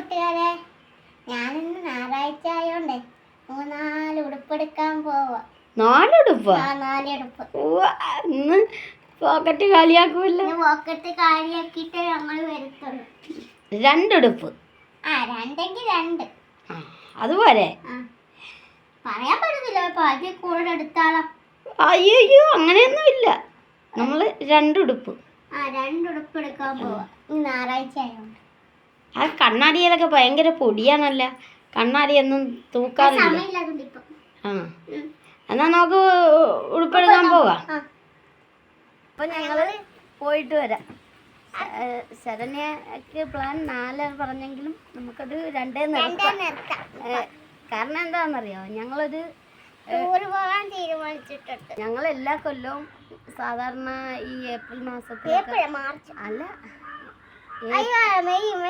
കൂട്ടുകാരെ ഞാനിന്ന് ഞായറാഴ്ച ആയോണ്ടേ മൂന്നാൽ ഉടുപ്പെടുക്കാൻ പോവാ. നാലുടുപ്പാ? ആ ഇന്ന് പോക്കറ്റ് കാലിയാക്കുമല്ലോ പോക്കറ്റ് കാര്യാക്കിയിട്ട് ഞങ്ങൾ വരുത്തുള്ളൂ. രണ്ടുടുപ്പ്. ആ രണ്ടെങ്കിൽ രണ്ട്. ആ അതുപോലെ. ആ പറയാൻ പറ്റത്തില്ല പാതി കൂടെ എടുത്താളോ അയ്യോ അയ്യോ അങ്ങനെയൊന്നും ഇല്ല. നമ്മൾ രണ്ടുടുപ്പ്. ആ രണ്ടുടുപ്പ് എടുക്കാൻ പോവാ. ഇന്ന് ഞായറാഴ്ച ആയോണ്ട്. ആ കണ്ണാടിയിലൊക്കെ ഭയങ്കര പൊടിയാണല്ല. കണ്ണാടിയൊന്നും തൂക്കാറില്ല. ആ. എന്നാ നമുക്ക് ഉൾപ്പെടുത്താൻ പോവാം. അപ്പൊ ഞങ്ങൾ പോയിട്ട് വരാം. ശരണ്യക്ക് പ്ലാൻ നാല് പറഞ്ഞെങ്കിലും നമുക്കത് രണ്ടേ നിർത്താം. കാരണം എന്താണെന്നറിയോ? ഞങ്ങളൊരു പോകാൻ തീരുമാനിച്ചിട്ടുണ്ട്. ഞങ്ങൾ എല്ലാ കൊല്ലവും സാധാരണ ഈ ഏപ്രിൽ മാസത്തിൽ മാർച്ച്. അല്ല. മെയ്.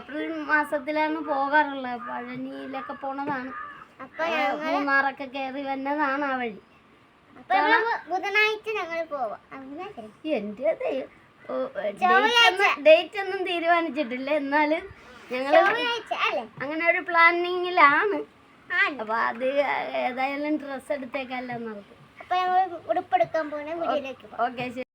ഏപ്രിൽ മാസത്തിലാണ് പോകാറുള്ളത്. പഴനിയിലൊക്കെ പോണതാണ്. മൂന്നാറൊക്കെ കയറി വന്നതാണ് ആ വഴി. ബുധനാഴ്ച ഞങ്ങൾ പോവാം. എന്റെ ഡേറ്റ് ഒന്നും തീരുമാനിച്ചിട്ടില്ല. എന്നാലും ഞങ്ങൾ അങ്ങനെ ഒരു പ്ലാനിങ്ങിലാണ്. അപ്പൊ അത് ഏതായാലും ഡ്രസ്സ് എടുത്തേക്കല്ല നമുക്ക് ഉടുപ്പെടുക്കാൻ പോണേ ഓക്കെ ശരി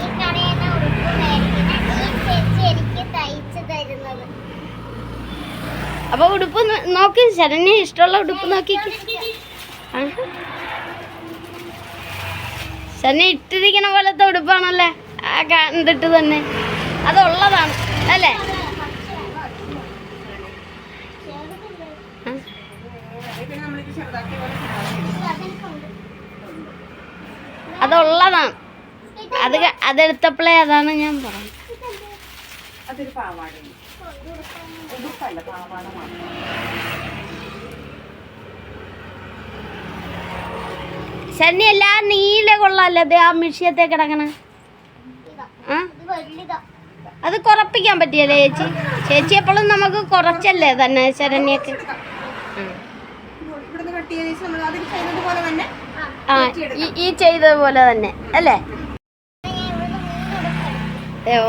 ഈ കടയിൽ നിന്ന് ഉടുപ്പ് മേടിക്കുന്ന ഈ ചേച്ചി എനിക്ക് തയ്ച്ചു തരുന്നത് അപ്പൊ ഉടുപ്പ് നോക്കി ശരണ്യ ഇഷ്ടമുള്ള ഉടുപ്പ് നോക്കി ശരണ്യ ഇട്ടിരിക്കണ പോലത്തെ ഉടുപ്പാണല്ലേ? ആ കണ്ടിട്ട് തന്നെ. അതുള്ളതാണ് അല്ലേ. അതുള്ളതാണ്. അത് അതെടുത്തപ്പോഴേ അതാണ് ഞാൻ പറഞ്ഞത്. അതൊരു പാവാടയാണ് ഉടുപ്പല്ല പാവാട മാത്രം ശരണ്യ എല്ലാം നീല കൊള്ളാല്ലേ? ദേ ആ മിഷ്യത്തെ കിടക്കണ. അത് കുറപ്പിക്കാൻ പറ്റിയല്ലേ ചേച്ചി? ചേച്ചി എപ്പോഴും നമുക്ക് കുറച്ചല്ലേ തന്നെ ശരണ്യൊക്കെ? ആ. ഈ ചെയ്തതുപോലെ തന്നെ അല്ലേ?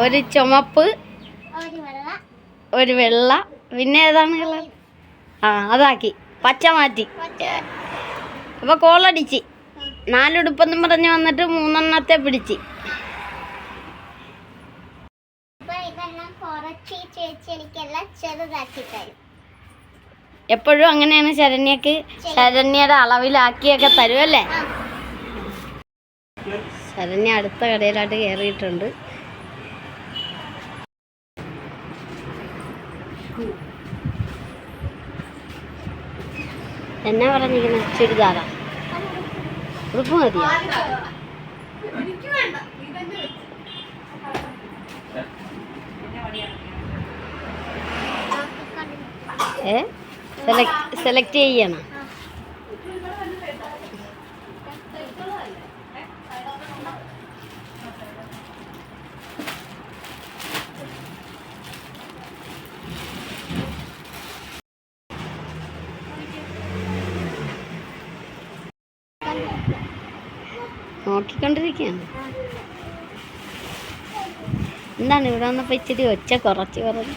ഒരു ചുമപ്പ്. ഒരു വെള്ള. പിന്നെ ഏതാണ് കളർ ആ അതാക്കി. പച്ച മാറ്റി. അപ്പൊ കോളടിച്ച് നാലുടുപ്പെന്നും പറഞ്ഞ് വന്നിട്ട് മൂന്നെണ്ണത്തെ പിടിച്ച്. എപ്പോഴും അങ്ങനെയാണ് ശരണ്യക്ക് ശരണ്യയുടെ അളവിലാക്കിയൊക്കെ തരുമല്ലേ ശരണ്യ അടുത്ത കടയിലായിട്ട് കയറിയിട്ടുണ്ട് എന്നാ പറഞ്ഞിരിക്കുന്നത് ചുരിദാറാ. ഉടുപ്പ് മതിയോ ഏ? സെലക്ട് സെലക്ട് ചെയ്യണം. നോക്കിക്കൊണ്ടിരിക്കുകയാണ്. എന്താണ് ഇവിടെ വന്നപ്പോൾ ഇച്ചിരി ഒച്ച കുറച്ച് കുറഞ്ഞു.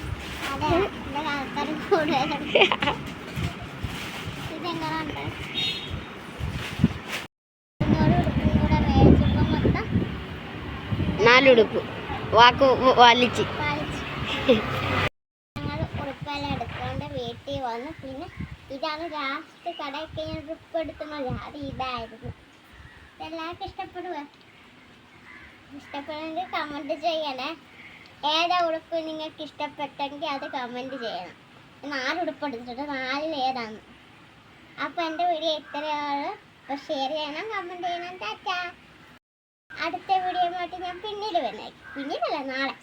നാലുടുപ്പ് വാക്ക് വലിച്ച്. വീട്ടിൽ വന്ന്. പിന്നെ ഇതാണ് ലാസ്റ്റ് കടയൊക്കെ ഞാൻ ഉപ്പ് എടുത്തുന്നത് അത് ഇതായിരുന്നു. ഇതെല്ലാവർക്കും ഇഷ്ടപ്പെടുക ഇഷ്ടപ്പെടുമെങ്കിൽ കമന്റ് ചെയ്യണേ. ഏതാ ഉടുപ്പ് നിങ്ങൾക്ക് ഇഷ്ടപ്പെട്ടെങ്കിൽ അത് കമന്റ് ചെയ്യണം. നാല് ഉടുപ്പ് എടുത്തിട്ട് നാലിൽ ഏതാണ്? അപ്പോൾ എന്റെ വീഡിയോ ഇത്രയാണ് അപ്പോൾ ഷെയർ ചെയ്യണം കമന്റ് ചെയ്യണം. ടാറ്റാ അടുത്ത വീഡിയോ ഞാൻ പിന്നീട് വരുന്നതായിരിക്കും പിന്നീടല്ല നാളെ.